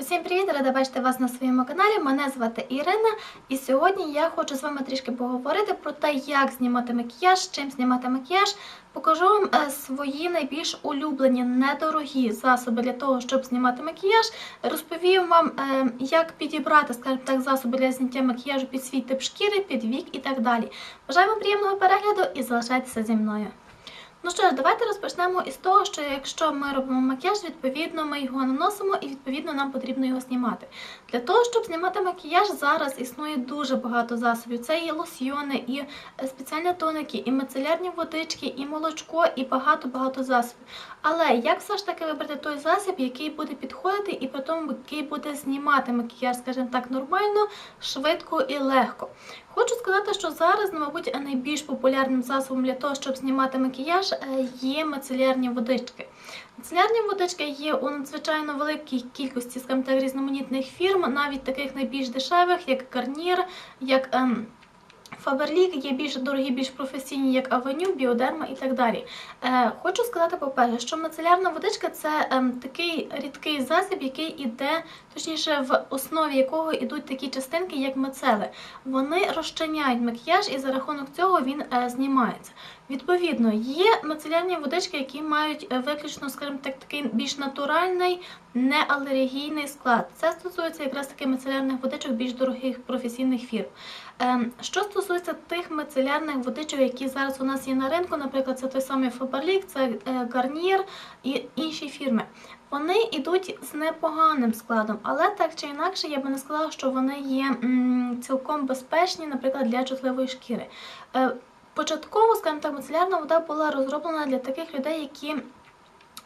Усім привіт! Рада бачити вас на своєму каналі. Мене звати Ірина, і сьогодні я хочу з вами трішки поговорити про те, як знімати макіяж, чим знімати макіяж. Покажу вам е, свої найбільш улюблені недорогі засоби для того, щоб знімати макіяж. Розповім вам, е, як підібрати, скажімо так, засоби для зняття макіяжу під свій тип шкіри, під вік і так далі. Бажаю вам приємного перегляду і залишайтеся зі мною. Ну що ж, давайте розпочнемо із того, що якщо ми робимо макіяж, відповідно ми його наносимо і відповідно нам потрібно його знімати. Для того, щоб знімати макіяж, зараз існує дуже багато засобів. Це і лосьйони, і е, спеціальні тоники, і мицелярні водички, і молочко, і багато-багато засобів. Але як все ж таки вибрати той засіб, який буде підходити, і тому, який буде знімати макіяж, скажімо так, нормально, швидко і легко. Хочу сказати, що зараз, ну, мабуть, найбільш популярним засобом для того, щоб знімати макіяж, е, є мицелярні водички. Мицелярні водички є у надзвичайно великій кількості, скажімо так, різноманітних фірм, навіть таких найбільш дешевих, як Garnier, як ем, Фаберлік є більш дорогі, більш професійні, як Авеню, Біодерма і так далі. Е, хочу сказати, по-перше, що мицелярна водичка це ем, такий рідкий засіб, який іде, точніше, в основі якого йдуть такі частинки, як мицели. Вони розчиняють макіяж, і за рахунок цього він е, знімається. Відповідно, є мицелярні водички, які мають е, виключно, скажімо так, такий більш натуральний, неалергійний склад. Це стосується якраз таки мицелярних водичок більш дорогих професійних фірм. Ем, Що стосується тих мицелярних водичок, які зараз у нас є на ринку, наприклад, це той самий Faberlic, це е, Garnier і інші фірми. Вони йдуть з непоганим складом, але так чи інакше, я би не сказала, що вони є цілком безпечні, наприклад, для чутливої шкіри. Початково, скажімо так, мицелярна вода була розроблена для таких людей, які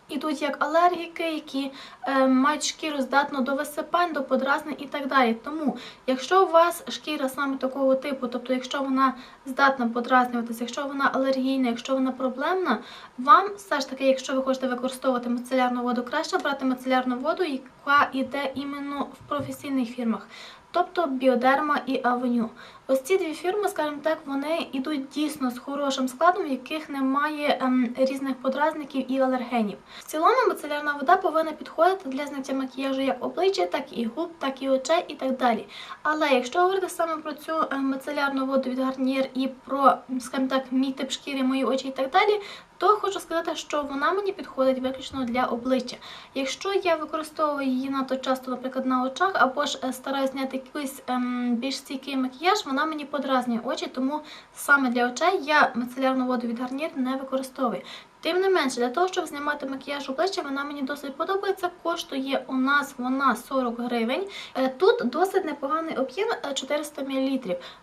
ідуть як алергіки, які е, мають шкіру здатну до висипань, до подразнень і так далі. Тому, якщо у вас шкіра саме такого типу, тобто якщо вона здатна подразнюватися, якщо вона алергійна, якщо вона проблемна, вам все ж таки, якщо ви хочете використовувати мицелярну воду, краще брати мицелярну воду, яка йде іменно в професійних фірмах. Тобто біодерма і авеню. Ось ці дві фірми, скажімо так, вони йдуть дійсно з хорошим складом, в яких немає ем, різних подразників і алергенів. В цілому мицелярна вода повинна підходити для зняття макіяжу як обличчя, так і губ, так і очей і так далі. Але якщо говорити саме про цю е, мицелярну воду від Гарнієр і про, скажімо так, мій тип шкіри, мої очі і так далі, то хочу сказати, що вона мені підходить виключно для обличчя. Якщо я використовую її надто часто, наприклад, на очах, або ж е, стараюсь зняти якийсь ем, більш стійкий макіяж, вона мені подразнює очі, тому саме для очей я мицелярну воду від Гарнір не використовую. Тим не менше, для того, щоб знімати макіяж обличчя, вона мені досить подобається. Коштує у нас вона 40 гривень. Е, Тут досить непоганий об'єм е, 400 мл.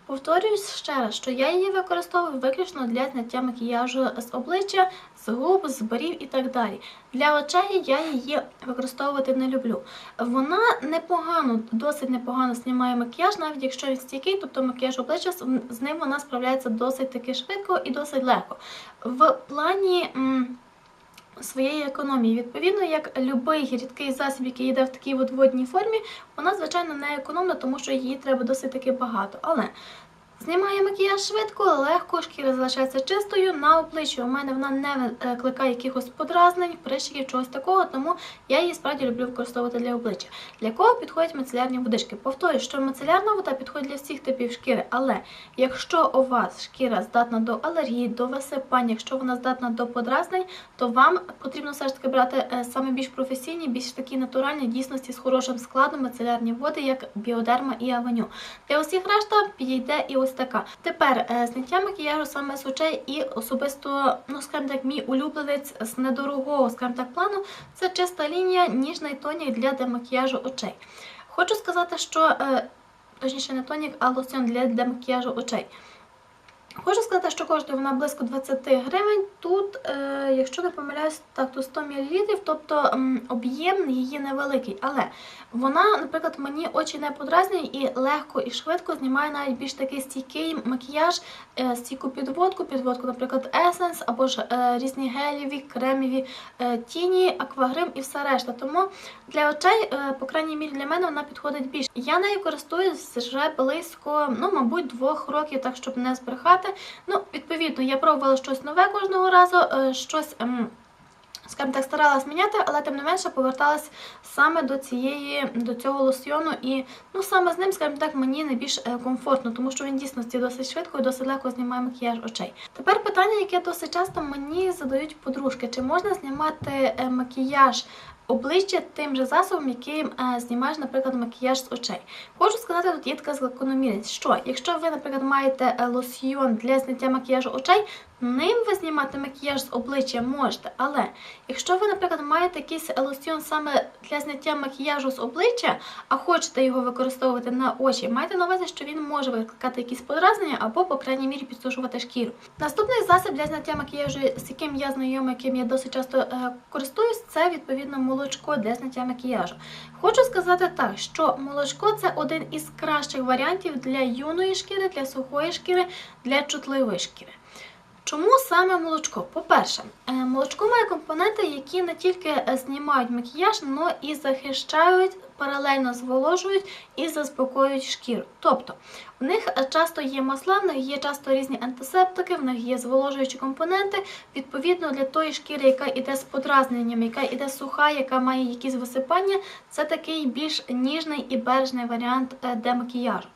Повторюсь ще раз, що я її використовую виключно для зняття макіяжу з обличчя, з губ, з борів і так далі. Для очей я її використовувати не люблю. Вона непогано, досить непогано знімає макіяж, навіть якщо він стійкий, тобто макіяж обличчя з- ним вона справляється досить таки швидко і досить легко. В плані. Своєї економії, відповідно, як будь-який рідкий засіб, який йде в такій от водній формі, вона, звичайно, не економна, тому що її треба досить таки багато. Але знімає макіяж швидко, легко, шкіра залишається чистою. На обличчі у мене вона не викликає якихось подразнень, прищиків, чогось такого, тому я її справді люблю використовувати для обличчя. Для кого підходять мицелярні водички? Повторюю, що мицелярна вода підходить для всіх типів шкіри, але якщо у вас шкіра здатна до алергії, до висипань, якщо вона здатна до подразнень, то вам потрібно все ж таки брати е, саме більш професійні, більш такі натуральні дійсності з хорошим складом мицелярні води, як біодерма і авеню. Для усіх решта підійде і ось така. Тепер е, зняття макіяжу саме з очей і особисто, ну скажімо так, мій улюбленець з недорогого, скажімо так, плану це чиста лінія, ніжний тонік для демакіяжу очей. Хочу сказати, що е, точніше не тонік, а лосьон для демакіяжу очей. Хочу сказати, що коштує вона близько 20 гривень. Тут, е, якщо не помиляюсь, так, то 100 мл, тобто об'єм її невеликий. Але вона, наприклад, мені очі не подразнює і легко і швидко знімає навіть більш такий стійкий макіяж, е, стійку підводку, підводку, наприклад, Essence, або ж е, різні гелєві, кремові е, тіні, аквагрим і все решта. Тому для очей, по крайній мірі, для мене вона підходить більше. Я нею користуюсь вже близько, ну, мабуть, двох років, так щоб не збрехати. Ну, відповідно, я пробувала щось нове кожного разу, е, щось. ем, скажімо так, старалась міняти, але тим не менше поверталась саме до цієї, до цього лосьйону. І ну саме з ним, скажімо так, мені найбільш е, комфортно, тому що він дійсно досить швидко і досить легко знімає макіяж очей. Тепер питання, яке досить часто мені задають подружки: чи можна знімати е, макіяж? Обличчя тим же засобом, яким е, знімаєш, наприклад, макіяж з очей. Хочу сказати, тут є така закономірність, що якщо ви, наприклад, маєте е, лосьйон для зняття макіяжу очей, ним ви знімати макіяж з обличчя можете. Але якщо ви, наприклад, маєте якийсь лосьйон саме для зняття макіяжу з обличчя, а хочете його використовувати на очі, майте на увазі, що він може викликати якісь подразнення або, по крайній мірі, підсушувати шкіру. Наступний засіб для зняття макіяжу, з яким я знайома, яким я досить часто е, користуюсь, це відповідно молочко для зняття макіяжу. Хочу сказати так, що молочко це один із кращих варіантів для юної шкіри, для сухої шкіри, для чутливої шкіри. Чому саме молочко? По-перше, е, молочко має компоненти, які не тільки е, знімають макіяж, але і захищають, паралельно зволожують і заспокоюють шкіру. Тобто в них е, часто є масла, в них є часто різні антисептики, в них є зволожуючі компоненти. Відповідно, для тої шкіри, яка йде з подразненням, яка йде суха, яка має якісь висипання, це такий більш ніжний і бережний варіант демакіяжу.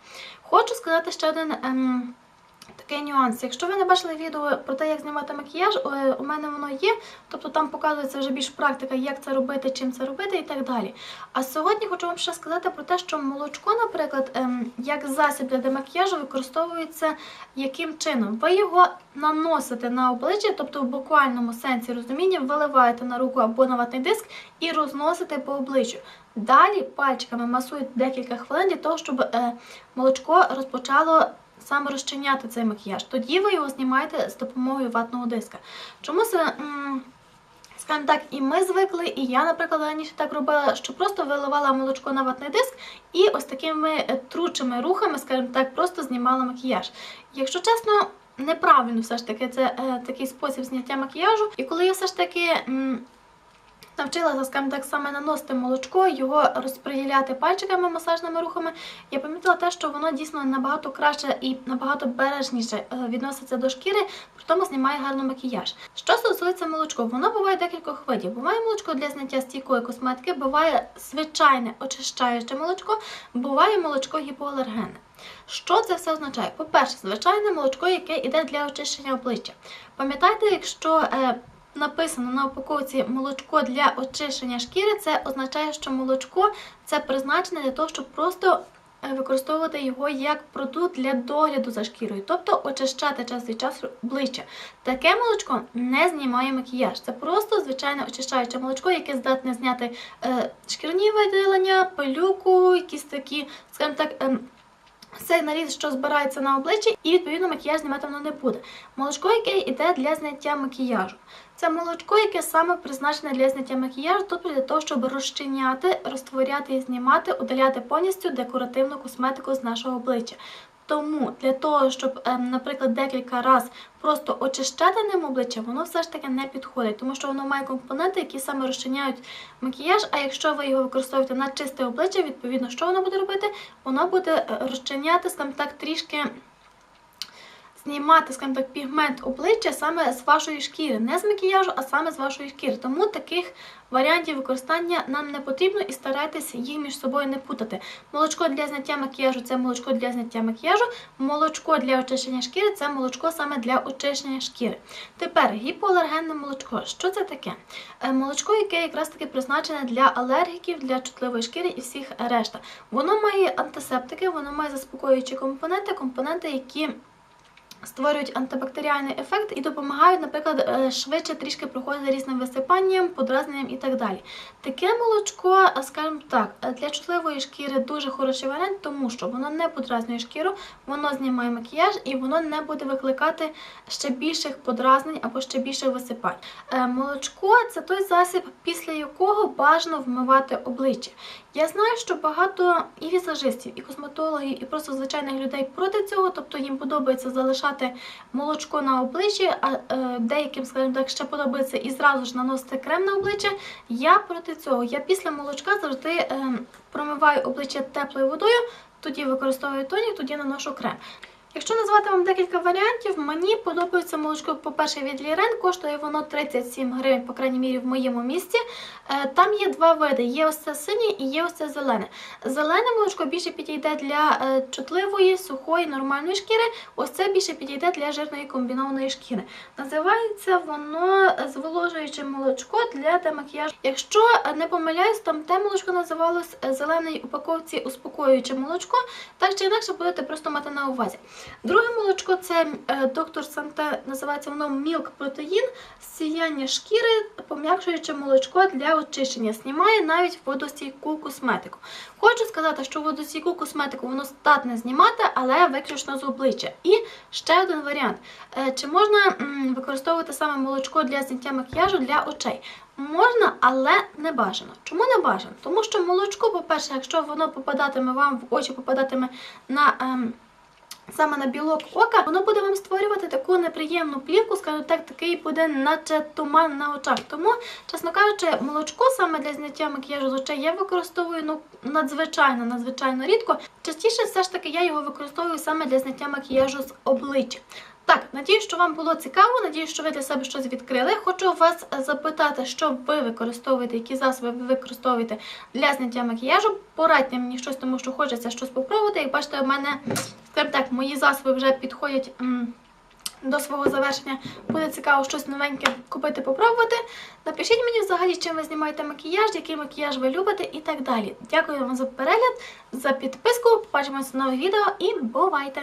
Хочу сказати ще один. Такий нюанс. Якщо ви не бачили відео про те, як знімати макіяж, е, у мене воно є, тобто там показується вже більш практика, як це робити, чим це робити і так далі. А сьогодні хочу вам ще сказати про те, що молочко, наприклад, ем, як засіб для демакіяжу використовується яким чином. Ви його наносите на обличчя, тобто в буквальному сенсі розуміння, виливаєте на руку або на ватний диск і розносите по обличчю. Далі пальчиками масують декілька хвилин для того, щоб е, молочко розпочало саме розчиняти цей макіяж. Тоді ви його знімаєте з допомогою ватного диска. Чому це, скажімо так, і ми звикли, і я, наприклад, раніше так робила, що просто виливала молочко на ватний диск і ось такими е, тручими рухами, скажімо так, просто знімала макіяж. Якщо чесно. Неправильно все ж таки це е, такий спосіб зняття макіяжу. І коли я все ж таки м, навчилася, скажімо так, саме наносити молочко, його розподіляти пальчиками, масажними рухами, я помітила те, що воно дійсно набагато краще і набагато бережніше е, відноситься до шкіри, при тому знімає гарно макіяж. Що стосується молочко, воно буває декількох видів. Буває молочко для зняття стійкої косметики, буває звичайне очищаюче молочко, буває молочко гіпоалергенне. Що це все означає? По-перше, звичайне молочко, яке йде для очищення обличчя. Пам'ятайте, якщо е, написано на упаковці молочко для очищення шкіри, це означає, що молочко це призначене для того, щоб просто е, використовувати його як продукт для догляду за шкірою, тобто очищати час від часу обличчя. Таке молочко не знімає макіяж. Це просто звичайне очищаюче молочко, яке здатне зняти е, шкірні виділення, пилюку, якісь такі, скажімо так. Цей наріз, що збирається на обличчі, і відповідно макіяж знімати воно не буде. Молочко, яке йде для зняття макіяжу. Це молочко, яке саме призначене для зняття макіяжу, тобто для того, щоб розчиняти, розтворяти і знімати, удаляти повністю декоративну косметику з нашого обличчя. Тому для того, щоб, ем, наприклад, декілька разів просто очищати ним обличчя, воно все ж таки не підходить, тому що воно має компоненти, які саме розчиняють макіяж. А якщо ви його використовуєте на чисте обличчя, відповідно, що воно буде робити? Воно буде е, розчиняти, скажімо так, трішки знімати, скажімо так, пігмент обличчя саме з вашої шкіри, не з макіяжу, а саме з вашої шкіри. Тому таких варіантів використання нам не потрібно і старайтесь їх між собою не путати. Молочко для зняття макіяжу це молочко для зняття макіяжу, молочко для очищення шкіри це молочко саме для очищення шкіри. Тепер гіпоалергенне молочко. Що це таке? Е, молочко, яке якраз таки призначене для алергіків, для чутливої шкіри і всіх решта. Воно має антисептики, воно має заспокоюючі компоненти, компоненти, які створюють антибактеріальний ефект і допомагають, наприклад, е, швидше трішки проходити різним висипанням, подразненням і так далі. Таке молочко, е, скажімо так, е, для чутливої шкіри дуже хороший варіант, тому що воно не подразнює шкіру, воно знімає макіяж і воно не буде викликати ще більших подразнень або ще більших висипань. Молочко це той засіб, після якого бажано вмивати обличчя. Я знаю, що багато і візажистів, і косметологів, і просто звичайних людей проти цього, тобто їм подобається залишати молочко на обличчі, а е, деяким, скажімо так, ще подобається і зразу ж наносити крем на обличчя. Я проти цього. Я після молочка завжди е, промиваю обличчя теплою водою, тоді використовую тонік, тоді наношу крем. Якщо назвати вам декілька варіантів, мені подобається молочко, по-перше, від Лірен, коштує воно 37 гривень, по крайній мірі, в моєму місті. Е, Там є два види: є ось це синє і є ось це зелене. Зелене молочко більше підійде для е, чутливої, сухої, нормальної шкіри. Ось це більше підійде для жирної комбінованої шкіри. Називається воно зволожуюче молочко для демакіяжу. Якщо е, не помиляюсь, там те молочко називалось зеленій упаковці успокоююче молочко. Так чи інакше будете просто мати на увазі. Друге молочко це е, доктор Санте, називається воно Milk Protein, сіяння шкіри, пом'якшуюче молочко для очищення. Знімає навіть водостійку косметику. Хочу сказати, що водостійку косметику воно здатне знімати, але виключно з обличчя. І ще один варіант: Е, чи можна використовувати саме молочко для зняття макіяжу для очей? Можна, але не бажано. Чому не бажано? Тому що молочко, по-перше, якщо воно попадатиме вам в очі, попадатиме на. Ем, Саме на білок ока, воно буде вам створювати таку неприємну плівку, скажімо так, такий буде наче туман на очах. Тому, чесно кажучи, молочко саме для зняття макіяжу з очей я використовую ну надзвичайно, надзвичайно рідко. Частіше все ж таки я його використовую саме для зняття макіяжу з обличчя. Так, надію, що вам було цікаво. Надію, що ви для себе щось відкрили. Хочу вас е, запитати, що ви використовуєте, які засоби ви використовуєте для зняття макіяжу. Порадьте мені щось, тому що хочеться щось попробувати. Як бачите, у мене, скажімо так, мої засоби вже підходять. До свого завершення буде цікаво щось новеньке купити, попробувати. Напишіть мені взагалі, чим ви знімаєте макіяж, який макіяж ви любите і так далі. Дякую вам за перегляд, за підписку. Побачимося в нових відео і бувайте!